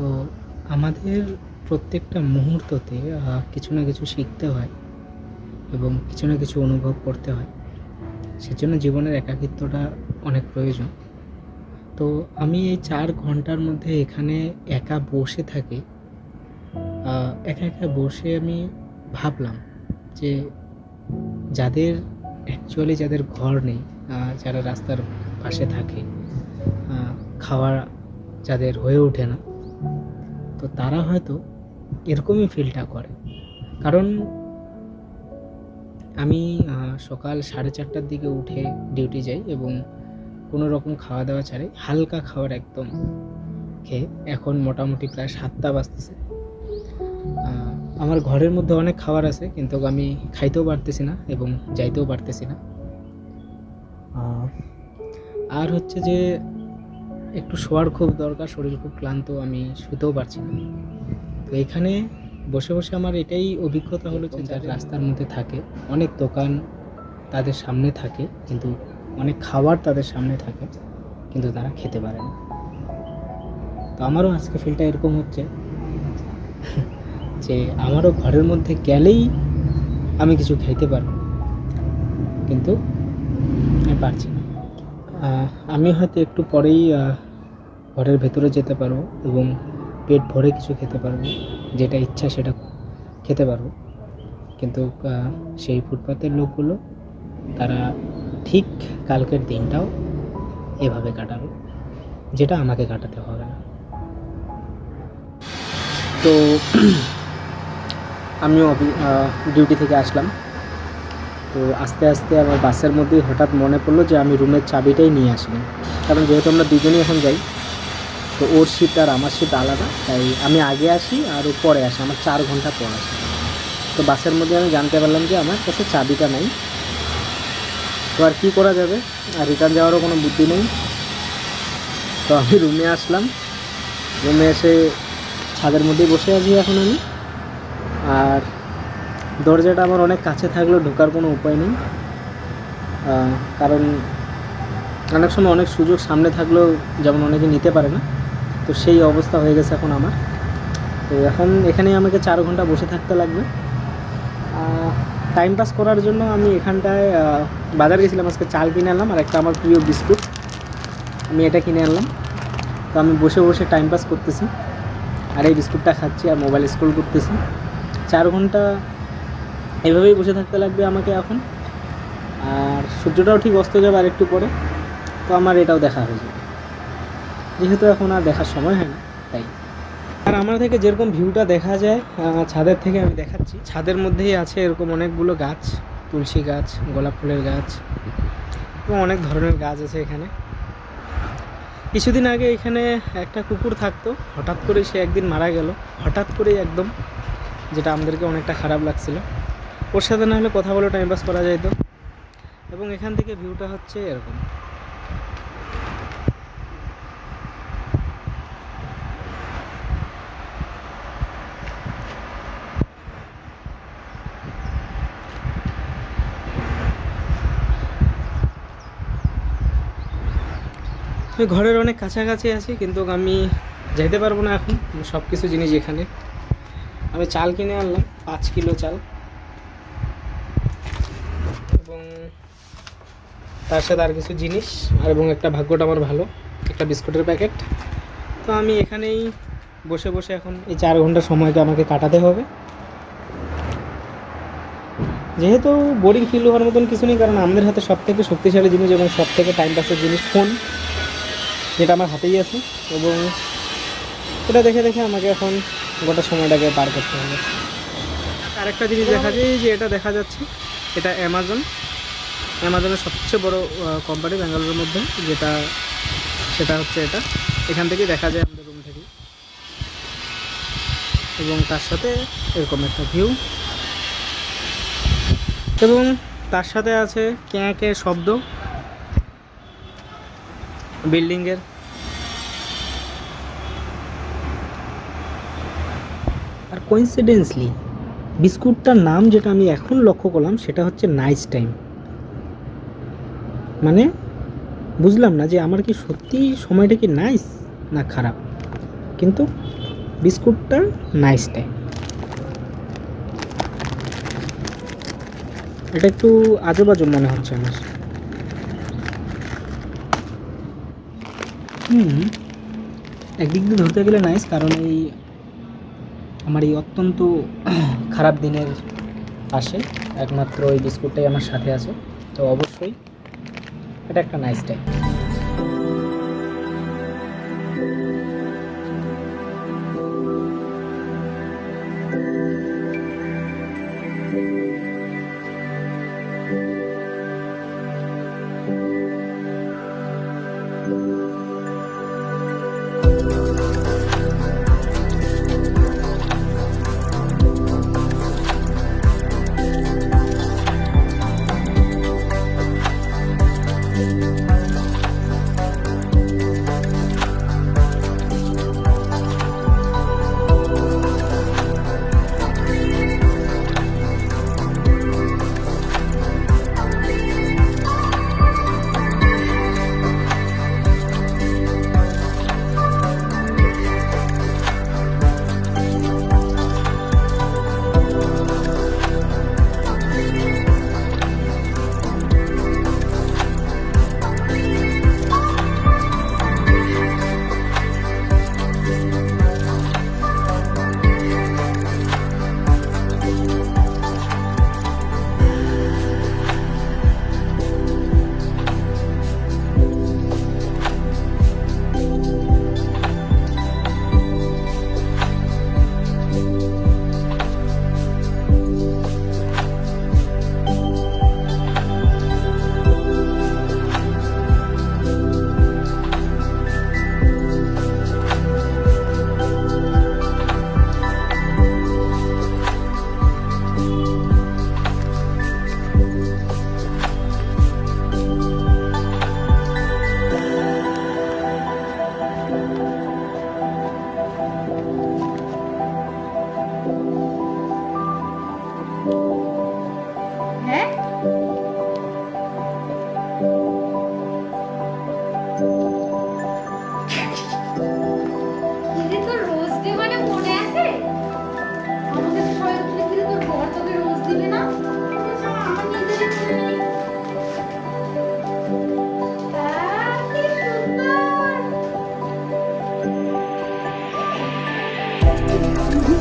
তো আমাদের প্রত্যেকটা মুহূর্ততে কিছু না কিছু শিখতে হয় এবং কিছু না কিছু অনুভব করতে হয়। সেজন্য জীবনের একাকিত্বটা অনেক প্রয়োজন। তো আমি এই চার ঘণ্টার মধ্যে এখানে একা বসে থাকি একা একা বসে আমি ভাবলাম যে যাদের অ্যাকচুয়ালি যাদের ঘর নেই যারা রাস্তার পাশে থাকে খাওয়া যাদের হয়ে ওঠে না তো তারা হয়তো এরকমই ফিলটা করে। কারণ আমি সকাল সাড়ে চারটার দিকে উঠে ডিউটি যাই এবং কোনো রকম খাওয়া দাওয়া ছাড়াই হালকা খাবার একদম খেয়ে এখন মোটামুটি প্রায় সাতটা বাজতেছে। আমার ঘরের মধ্যে অনেক খাবার আছে কিন্তু আমি খাইতেও পারতেছি না এবং যাইতেও পারতেছি না। আর হচ্ছে যে একটু শোয়ার খুব দরকার, শরীর খুব ক্লান্ত, আমি শুতেও পারছি না। তো এখানে বসে বসে আমার এটাই অভিজ্ঞতা হলো যে যার রাস্তার মধ্যে থাকে, অনেক দোকান তাদের সামনে থাকে, কিন্তু অনেক খাবার তাদের সামনে থাকে, কিন্তু তারা খেতে পারে না। তো আমারও আজকে ফিলটা এরকম হচ্ছে যে আমারও ঘরের মধ্যে গেলেই আমি কিছু খাইতে পারব, কিন্তু আমি পারছি না। আমি হয়তো একটু পরেই ঘরের ভেতরে যেতে পারব এবং পেট ভরে কিছু খেতে পারব যেটা ইচ্ছা সেটা খেতে পারব কিন্তু সেই ফুটপাতের লোকগুলো, তারা ঠিক কালকের দিনটাও এভাবে কাটাবে, যেটা আমাকে কাটাতে হবে না। তো, আমিও ডিউটি থেকে আসলাম। তো আস্তে আস্তে আমার বাসের মধ্যেই হঠাৎ মনে পড়ল যে আমি রুমের চাবিটাই নিয়ে আসিনি। কারণ যেহেতু আমরা দুজনেই এখন যাই তো ওর সিট আর আমার সিট আলাদা, তাই আমি আগে আসি আর ও পরে আসি, আমার চার ঘণ্টা পর আসে। তো বাসের মধ্যে আমি জানতে পারলাম যে আমার কাছে চাবিটা নাই। তো আর কী করা যাবে? আর রিটার্ন যাওয়ারও কোনো বুদ্ধি নেই। তো আমি রুমে আসলাম। রুমে এসে ছাদের মধ্যেই বসে আছি এখন আমি। আর দরজাটা আমার অনেক কাছে থাকলেও ঢোকার কোনো উপায় নেই। কারণ অনেক সময় অনেক সুযোগ সামনে থাকলেও যেমন অনেকে নিতে পারে না। তো সেই অবস্থা হয়ে গেছে এখন আমার। তো এখন এখানে আমাকে চার ঘণ্টা বসে থাকতে লাগবে। টাইম পাস করার জন্য আমি এখানটায় বাজার গেছিলাম, আজকে চাল কিনে আনলাম আর একটা আমার প্রিয় বিস্কুট। আমি এটা কিনে আনলাম। তো আমি বসে বসে টাইম পাস করতেছি। আর এই বিস্কুটটা খাচ্ছি আর মোবাইল স্ক্রল করতেছি। চার ঘণ্টা এভাবেই বসে থাকতে লাগবে আমাকে এখন। আর সূর্যটাও ঠিক অস্ত যাবে আর একটু পরে। তো আমার এটাও দেখা হয়ে যাবে। যেহেতু এখন আর দেখার সময় হয় না, তাই। আর আমার থেকে যেরকম ভিউটা দেখা যায় ছাদের থেকে আমি দেখাচ্ছি। ছাদের মধ্যেই আছে এরকম অনেকগুলো গাছ, তুলসী গাছ, গোলাপ ফুলের গাছ এবং অনেক ধরনের গাছ আছে এখানে। কিছুদিন আগে এখানে একটা কুকুর থাকতো, হঠাৎ করে সে একদিন মারা গেল। হঠাৎ করেই একদম, যেটা আমাদেরকে অনেকটা খারাপ লাগছিল। ওর সাথে না হলে কথা বলে টাইম পাস করা যাইতো। এবং এখান থেকে ভিউটা হচ্ছে এরকম। আমি ঘরের অনেক কাছাকাছি আছি, কিন্তু আমি যেতে পারব না এখন। সব কিছু জিনিস এখানে। আমি চাল কিনে আনলাম, পাঁচ কিলো চাল। এবং তার সাথে আর কিছু জিনিস, আর এবং একটা ভাগ্যটা আমার ভালো, একটা বিস্কুটের প্যাকেট। তো আমি এখানেই বসে বসে এখন এই চার ঘণ্টা সময়কে আমাকে কাটাতে হবে। যেহেতু বোরিং ফিল হওয়ার মতন কিছু নেই, কারণ আমাদের হাতে সব থেকে শক্তিশালী জিনিস এবং সব থেকে টাইম পাসের জিনিস ফোন যেটা আমার হাতেই আছে এবং এটা দেখে দেখে আমাকে এখন গোটা সময়টাকে পার করতে হবে। আরেকটা জিনিস দেখা যায় যে এটা দেখা যাচ্ছে, এটা অ্যামাজন অ্যামাজনের সবচেয়ে বড় কোম্পানি ব্যাঙ্গালোরের মধ্যে, যেটা, সেটা হচ্ছে এটা। এখান থেকেই দেখা যায় আমাদের রুম থেকে। এবং তার সাথে এরকম একটা ভিউ এবং তার সাথে আছে ক্যাঁকে শব্দ। বিল্ডিংয়ের। আর কোইন্সিডেন্সলি বিস্কুটটার নাম যেটা আমি এখন লক্ষ্য করলাম, সেটা হচ্ছে নাইস টাইম মানে বুঝলাম না যে আমার কি সত্যি সময়টা কি নাইস না খারাপ। কিন্তু বিস্কুটটা নাইসটাই এটা একটু আজব আজব মনে হচ্ছে আমার। হুম। একদিক দিয়ে ধরতে গেলে নাইস কারণ এই আমার এই অত্যন্ত খারাপ দিনের পাশে একমাত্র ওই বিস্কুটটাই আমার সাথে আছে। তো অবশ্যই এটা একটা নাইস টাইম